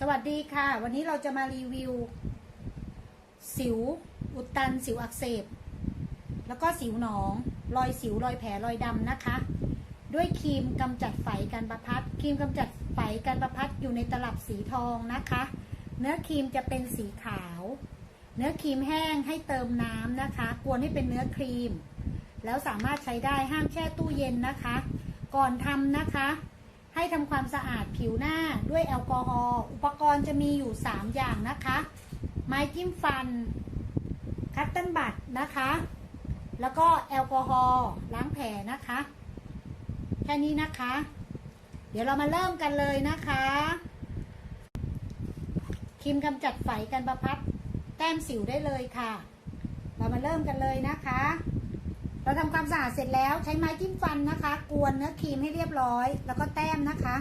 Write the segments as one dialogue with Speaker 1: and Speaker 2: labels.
Speaker 1: สวัสดีค่ะ วันนี้เราจะมารีวิว สิวอุดตันสิวอักเสบ แล้วก็สิวหนอง รอยสิวรอยแผลรอยดำนะคะ ด้วยครีมกำจัดไฝกันประพัดครีมกำจัดไฝกันประพัดอยู่ในตลับสีทองนะคะ เนื้อครีมจะเป็นสีขาว เนื้อครีมแห้งให้เติมน้ำนะคะกวนให้เป็นเนื้อครีม แล้วสามารถใช้ได้ห้ามแช่ตู้เย็นนะคะ ก่อนทำนะคะ ให้ทำความสะอาดผิวหน้า ด้วยแอลกอฮอล์อุปกรณ์จะมีอยู่ 3 อย่างนะคะ ไม้จิ้มฟัน คัตเติ้ลบัตนะคะ แล้วก็แอลกอฮอล์ล้างแผลนะคะ แค่นี้นะคะ เดี๋ยวเรามาเริ่มกันเลยนะคะครีมกำจัดไฝกันประพัดแต้มสิวได้เลยค่ะ เรามาเริ่มกันเลยนะคะ เราทำความสะอาดเสร็จแล้วใช้ไม้จิ้มฟันนะคะ กวนเนื้อครีมให้เรียบร้อย แล้วก็แต้มนะคะ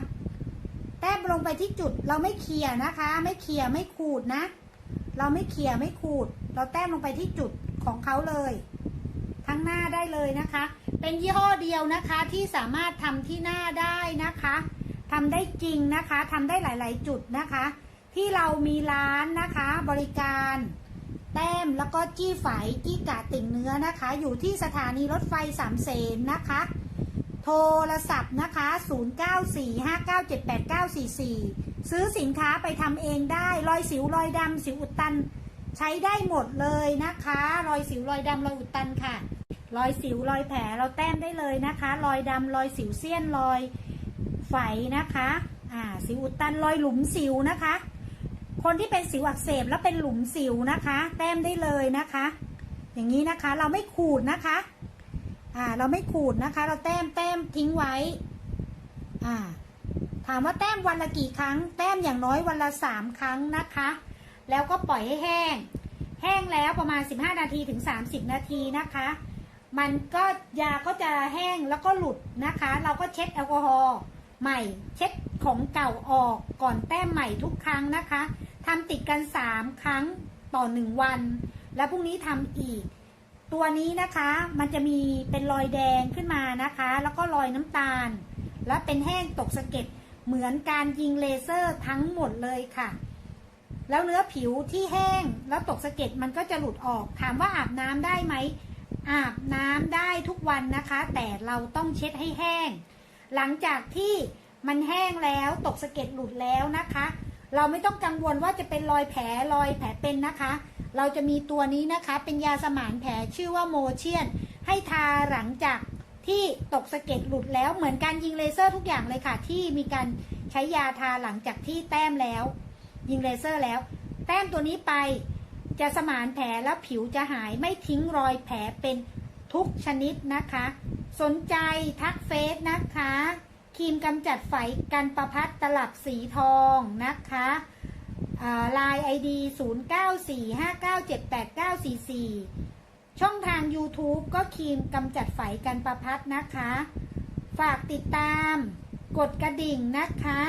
Speaker 1: ต้มลงไปที่จุดเราไม่เขี่ยนะคะ ไม่เขี่ยไม่ขูดนะ เราไม่เขี่ยไม่ขูด เราแต้มลงไปที่จุดของเขาเลย ทั้งหน้าได้เลยนะคะ เป็นยี่ห้อเดียวนะคะที่สามารถทำที่หน้าได้นะคะทำได้จริงนะคะ ทำได้หลาย ๆ จุดนะคะ ที่เรามีร้านนะคะ บริการ แต้มแล้วก็จี้ไฝจี้กาติ่งเนื้อนะคะ อยู่ที่สถานีรถไฟสามเสนนะคะ โทรศัพท์นะคะ 0945978944 ซื้อสินค้าไปทำเองได้ รอยสิวรอยดำสิวอุดตัน ใช้ได้หมดเลยนะคะ รอยสิวรอยดำรอยอุดตันค่ะ รอยสิวรอยแผลเราแต้มได้เลยนะคะ รอยดำรอยสิวเสี้ยนรอยไฝนะคะ อ่า สิวอุดตันรอยหลุมสิวนะคะ คนที่เป็นสิวอักเสบแล้วเป็นหลุมสิวนะคะ แต้มได้เลยนะคะ อย่างนี้นะคะ เราไม่ขูดนะคะ อ่า เราไม่ขูดนะคะ เราแต้มแต้มทิ้งไว้ อ่า ถามว่าแต้มวันละกี่ครั้ง แต้มอย่างน้อยวันละสามครั้งนะคะ แล้วก็ปล่อยให้แห้ง แห้งแล้วประมาณ 15 นาทีถึง 30 นาทีนะคะ มันก็ยาก็จะแห้งแล้วก็หลุดนะคะ เราก็เช็ดแอลกอฮอล์ใหม่ เช็ดของเก่าออกก่อนแต้มใหม่ทุกครั้งนะคะทำติดกัน 3 ครั้งต่อ 1 วัน แล้วพรุ่งนี้ทำอีก ตัวนี้นะคะมันจะมีเป็นรอยแดงขึ้นมานะคะ แล้วก็รอยน้ำตาล และเป็นแห้งตกสะเก็ดเหมือนการยิงเลเซอร์ทั้งหมดเลยค่ะ แล้วเนื้อผิวที่แห้งแล้วตกสะเก็ดมันก็จะหลุดออก ถามว่าอาบน้ำได้ไหมอาบน้ำได้ทุกวันนะคะ แต่เราต้องเช็ดให้แห้ง หลังจากที่มันแห้งแล้วตกสะเก็ดหลุดแล้วนะคะ เราไม่ต้องกังวลว่าจะเป็นรอยแผลรอยแผลเป็นนะคะ เราจะมีตัวนี้นะคะเป็นยาสมานแผลชื่อว่าโมเชียน ให้ทาหลังจากที่ตกสะเก็ดหลุดแล้วเหมือนการยิงเลเซอร์ทุกอย่างเลยค่ะ ที่มีการใช้ยาทาหลังจากที่แต้มแล้ว ยิงเลเซอร์แล้ว แต้มตัวนี้ไปจะสมานแผลแล้วผิวจะหายไม่ทิ้งรอยแผลเป็นทุกชนิดนะคะ สนใจทักเฟซนะคะครีมกำจัดไฝกันประพัดตลับสีทองนะคะ ลาย ID 0945978944 ช่องทาง YouTube ก็ครีมกำจัดไฝกันประพัดนะคะ ฝากติดตาม กดกระดิ่งนะคะ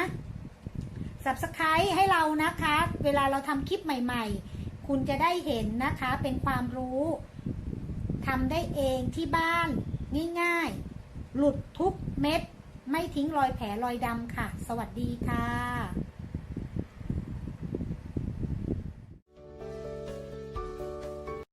Speaker 1: Subscribe ให้เรานะคะ เวลาเราทำคลิปใหม่ๆ คุณจะได้เห็นนะคะเป็นความรู้ทำได้เองที่บ้าน ง่ายๆ หลุดทุกเม็ด ไม่ทิ้งรอยแผลรอยดำค่ะ สวัสดีค่ะ